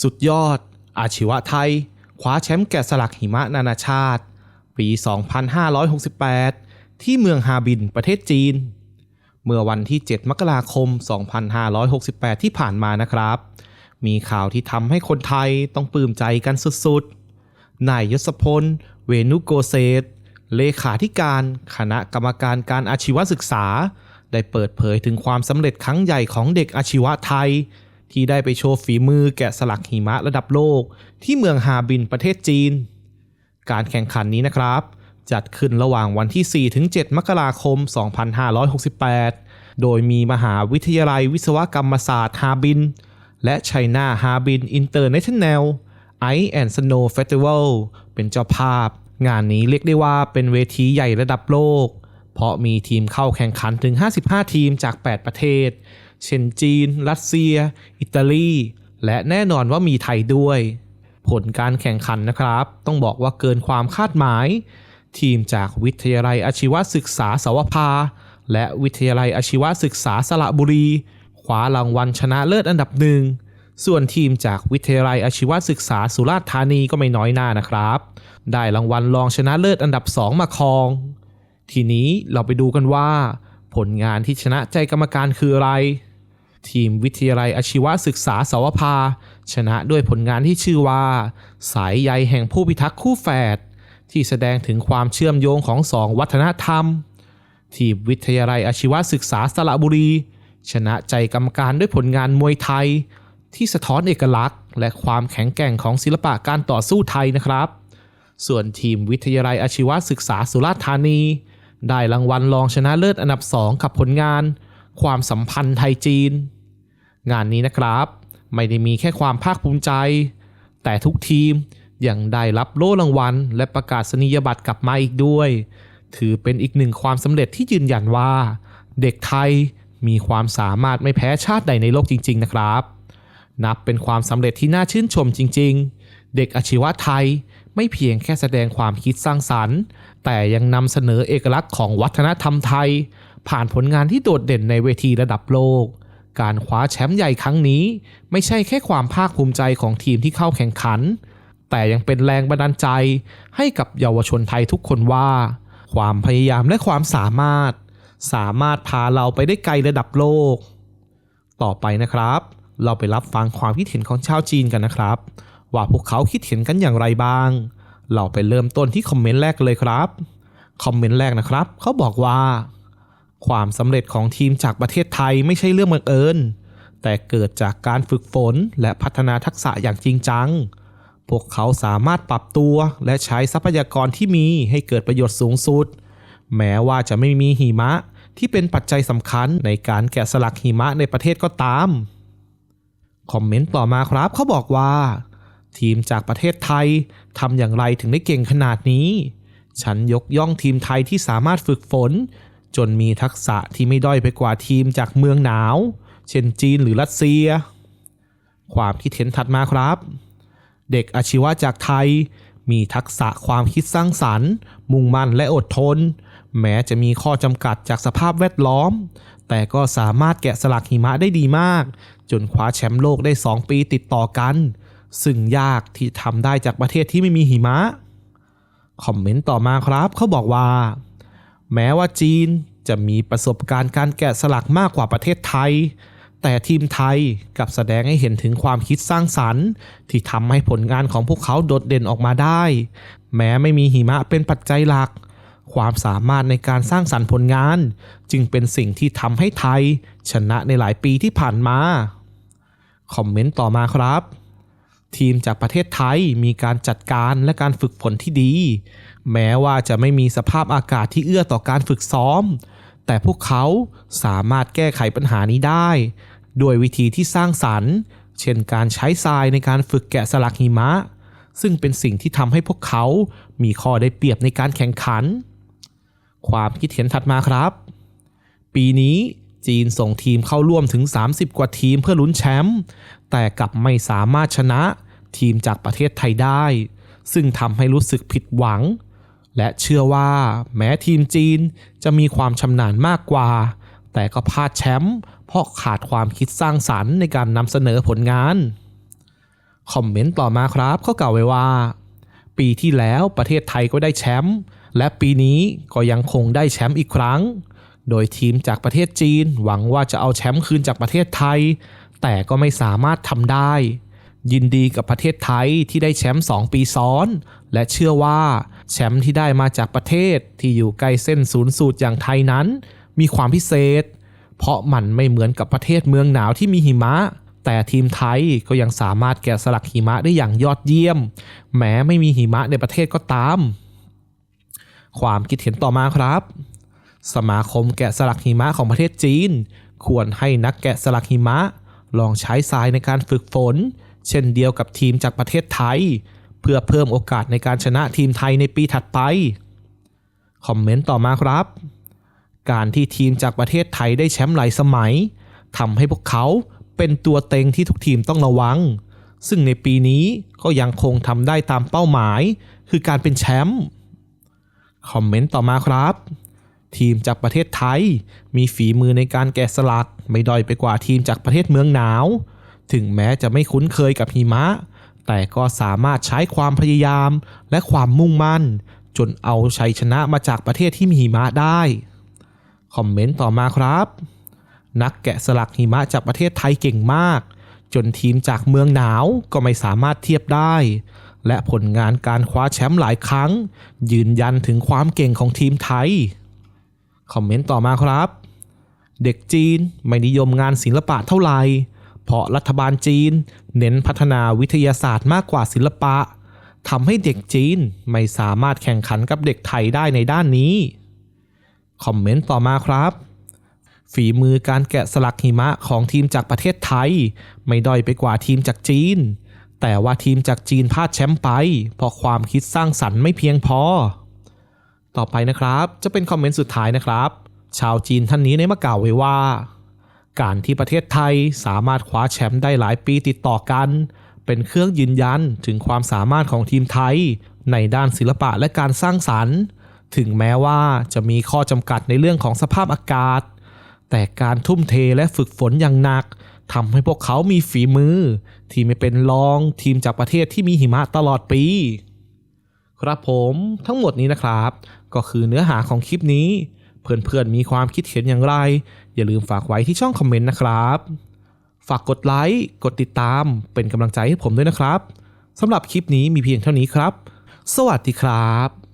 สุดยอด อาชีวะไทยคว้าแชมป์แกะสลักหิมะนานาชาติ ปี 2568 ที่เมืองฮาบินประเทศจีน เมื่อวันที่ 7 มกราคม 2568 ที่ผ่านมานะครับ มีข่าวที่ทำให้คนไทยต้องปลื้มใจกันสุดๆ นายยศพล เวนุโกเซตเลขาธิการคณะกรรมการการอาชีวศึกษา ได้เปิดเผยถึงความสำเร็จครั้งใหญ่ของเด็กอาชีวะไทย ที่ได้ไปโชว์ฝีมือแกะสลักหิมะระดับโลก ที่เมืองฮาบินประเทศจีน การแข่งขันนี้นะครับ จัดขึ้นระหว่างวันที่ 4-7 มกราคม 2568 โดยมีมหาวิทยาลัยวิศวกรรมศาสตร์ฮาบิน และไชน่าฮาบินอินเตอร์เนชั่นแนลไอแอนด์สโนว์เฟสติวัลเป็นเจ้าภาพ งานนี้เรียกได้ว่าเป็นเวทีใหญ่ระดับโลก เพราะมีทีมเข้าแข่งขันถึง 55 ทีมจาก 8 ประเทศ เช่นจีน รัสเซีย อิตาลี และแน่นอนว่ามีไทยด้วย ผลการแข่งขันนะครับ ต้องบอกว่าเกินความคาดหมาย ทีมจากวิทยาลัยอาชีวศึกษาสวภาและวิทยาลัยอาชีวศึกษาสระบุรีคว้ารางวัลชนะเลิศอันดับหนึ่งส่วนทีมจากวิทยาลัยอาชีวศึกษาสุราษฎร์ธานีก็ไม่น้อยหน้านะครับ ได้รางวัลรองชนะเลิศอันดับสองมาครอง ทีนี้เราไปดูกันว่า ผลงานที่ชนะใจกรรมการคืออะไร ทีมวิทยาลัยอาชีวศึกษาสวภา ชนะด้วยผลงานที่ชื่อว่า สายใยแห่งผู้พิทักษ์คู่แฝด ที่แสดงถึงความเชื่อมโยงของสองวัฒนธรรม ทีมวิทยาลัยอาชีวศึกษาสระบุรี ชนะใจกรรมการด้วยผลงานมวยไทย ที่สะท้อนเอกลักษณ์ และความแข็งแกร่งของศิลปะการต่อสู้ไทยนะครับ ส่วนทีมวิทยาลัยอาชีวศึกษาสุราษฎร์ธานี ได้รางวัลรองชนะเลิศอันดับสองกับผลงานความสัมพันธ์ไทยจีน งานนี้นะครับ ไม่ได้มีแค่ความภาคภูมิใจ แต่ทุกทีมยังได้รับโล่รางวัล และประกาศนียบัตรกลับมาอีกด้วย ถือเป็นอีกหนึ่งความสำเร็จที่ยืนยันว่า เด็กไทยมีความสามารถไม่แพ้ชาติใดในโลกจริง ๆ นะครับ นับเป็นความสำเร็จที่น่าชื่นชมจริง ๆ เด็กอาชีวะไทยไม่เพียงแค่แสดงความคิดสร้างสรรค์ แต่ยังนำเสนอเอกลักษณ์ของวัฒนธรรมไทย ผ่านผลงานที่โดดเด่นในเวทีระดับโลก การคว้าแชมป์ใหญ่ครั้งนี้ ไม่ใช่แค่ความภาคภูมิใจของทีมที่เข้าแข่งขัน แต่ยังเป็นแรงบันดาลใจให้กับเยาวชนไทยทุกคนว่า ความพยายามและความสามารถ สามารถพาเราไปได้ไกลระดับโลก ต่อไปนะครับ เราไปรับฟังความคิดเห็นของชาวจีนกันนะครับ ว่าพวกเขาคิดเห็นกันอย่างไรบ้าง เราไปเริ่มต้นที่คอมเมนต์แรกเลยครับ คอมเมนต์แรกนะครับ เขาบอกว่า ความสำเร็จของทีมจากประเทศไทยไม่ใช่เรื่องบังเอิญ แต่เกิดจากการฝึกฝนและพัฒนาทักษะอย่างจริงจัง พวกเขาสามารถปรับตัวและใช้ทรัพยากรที่มีให้เกิดประโยชน์สูงสุด แม้ว่าจะไม่มีหิมะที่เป็นปัจจัยสำคัญในการแกะสลักหิมะในประเทศก็ตาม คอมเมนต์ต่อมาครับเขาบอกว่า ทีมจากประเทศไทยทำอย่างไรถึงได้เก่งขนาดนี้ ฉันยกย่องทีมไทยที่สามารถฝึกฝน จนมีทักษะที่ไม่ด้อยไปกว่าทีมจากเมืองหนาว เช่นจีนหรือรัสเซีย ความคิดเห็นถัดมาครับ เด็กอาชีวะจากไทย มีทักษะความคิดสร้างสรรค์ มุ่งมั่นและอดทน แม้จะมีข้อจำกัดจากสภาพแวดล้อม แต่ก็สามารถแกะสลักหิมะได้ดีมาก จนคว้าแชมป์โลกได้ 2 ปีติดต่อกัน ซึ่งยากที่ทำได้จากประเทศที่ไม่มีหิมะคอมเมนต์ต่อมาครับเขาบอกว่า แม้ว่าจีนจะมีประสบการณ์การแกะสลักมากกว่าประเทศไทย แต่ทีมไทยกับแสดงให้เห็นถึงความคิดสร้างสรรค์ ที่ทำให้ผลงานของพวกเขาโดดเด่นออกมาได้ แม้ไม่มีหิมะเป็นปัจจัยหลัก ความสามารถในการสร้างสรรค์ผลงาน จึงเป็นสิ่งที่ทำให้ไทย ชนะในหลายปีที่ผ่านมา คอมเมนต์ต่อมาครับ ทีมจากประเทศไทยมีการจัดการและการฝึกฝนที่ดี แม้ว่าจะไม่มีสภาพอากาศที่เอื้อต่อการฝึกซ้อม แต่พวกเขาสามารถแก้ไขปัญหานี้ได้ด้วยวิธีที่สร้างสรรค์ เช่นการใช้ทรายในการฝึกแกะสลักหิมะ ซึ่งเป็นสิ่งที่ทำให้พวกเขามีข้อได้เปรียบในการแข่งขัน ความคิดเห็นถัดมาครับ ปีนี้จีนส่งทีมเข้าร่วมถึง 30 กว่าทีมเพื่อลุ้นแชมป์แต่กลับไม่สามารถชนะ ทีมจากประเทศไทยได้ ซึ่งทำให้รู้สึกผิดหวัง และเชื่อว่าแม้ทีมจีนจะมีความชำนาญมากกว่า แต่ก็พลาดแชมป์เพราะขาดความคิดสร้างสรรค์ในการนำเสนอผลงาน คอมเมนต์ต่อมาครับเขากล่าวไว้ว่า ปีที่แล้วประเทศไทยก็ได้แชมป์และปีนี้ก็ยังคงได้แชมป์อีกครั้ง โดยทีมจากประเทศจีนหวังว่าจะเอาแชมป์คืนจากประเทศไทย แต่ก็ไม่สามารถทำได้ ยินดีกับประเทศไทยที่ได้แชมป์2ปีซ้อน และเชื่อว่าแชมป์ที่ได้มาจากประเทศที่อยู่ใกล้เส้นศูนย์สูตรอย่างไทยนั้น มีความพิเศษ เพราะมันไม่เหมือนกับประเทศเมืองหนาวที่มีหิมะ แต่ทีมไทยก็ยังสามารถแกะสลักหิมะได้อย่างยอดเยี่ยม แม้ไม่มีหิมะในประเทศก็ตาม ความคิดเห็นต่อมาครับ สมาคมแกะสลักหิมะของประเทศจีน ควรให้นักแกะสลักหิมะ ลองใช้ทรายในการฝึกฝน เช่นเดียวกับทีมจากประเทศไทย เพื่อเพิ่มโอกาสในการชนะทีมไทยในปีถัดไป คอมเมนต์ต่อมาครับ การที่ทีมจากประเทศไทยได้แชมป์หลายสมัยทำให้พวกเขาเป็นตัวเต็งที่ทุกทีมต้องระวัง ซึ่งในปีนี้ก็ยังคงทำได้ตามเป้าหมาย คือการเป็นแชมป์คอมเมนต์ต่อมาครับ ทีมจากประเทศไทย มีฝีมือในการแกะสลัก ไม่ด้อยไปกว่าทีมจากประเทศเมืองหนาว ถึงแม้จะไม่คุ้นเคยกับหิมะ แต่ก็สามารถใช้ความพยายามและความมุ่งมั่น จนเอาชัยชนะมาจากประเทศที่มีหิมะได้ คอมเมนต์ต่อมาครับ นักแกะสลักหิมะจากประเทศไทยเก่งมาก จนทีมจากเมืองหนาวก็ไม่สามารถเทียบได้ และผลงานการคว้าแชมป์หลายครั้ง ยืนยันถึงความเก่งของทีมไทย คอมเมนต์ต่อมาครับ เด็กจีนไม่นิยมงานศิลปะเท่าไหร่ เพราะรัฐบาลจีน เน้นพัฒนาวิทยาศาสตร์มากกว่าศิลปะทำให้เด็กจีนไม่สามารถแข่งขันกับเด็กไทยได้ในด้านนี้ คอมเมนต์ต่อมาครับ ฝีมือการแกะสลักหิมะของทีมจากประเทศไทย ไม่ด้อยไปกว่าทีมจากจีน แต่ว่าทีมจากจีนพลาดแชมป์ไป เพราะความคิดสร้างสรรค์ไม่เพียงพอ ต่อไปนะครับ จะเป็นคอมเมนต์สุดท้ายนะครับ ชาวจีนท่านนี้ได้มากล่าวไว้ว่า การที่ประเทศไทยสามารถคว้าแชมป์ได้หลายปีติดต่อกัน เป็นเครื่องยืนยันถึงความสามารถของทีมไทย ในด้านศิลปะและการสร้างสรรค์ ถึงแม้ว่าจะมีข้อจำกัดในเรื่องของสภาพอากาศ แต่การทุ่มเทและฝึกฝนอย่างหนักทำให้พวกเขามีฝีมือ ที่ไม่เป็นรองทีมจากประเทศที่มีหิมะตลอดปี ครับผมทั้งหมดนี้นะครับ ก็คือเนื้อหาของคลิปนี้ เพื่อนๆมีความคิดเห็นอย่างไร อย่าลืมฝากไว้ที่ช่องคอมเมนต์นะครับ ฝากกดไลค์กดติดตามเป็นกำลังใจให้ผมด้วยนะครับสำหรับคลิปนี้มีเพียงเท่านี้ครับ สวัสดีครับ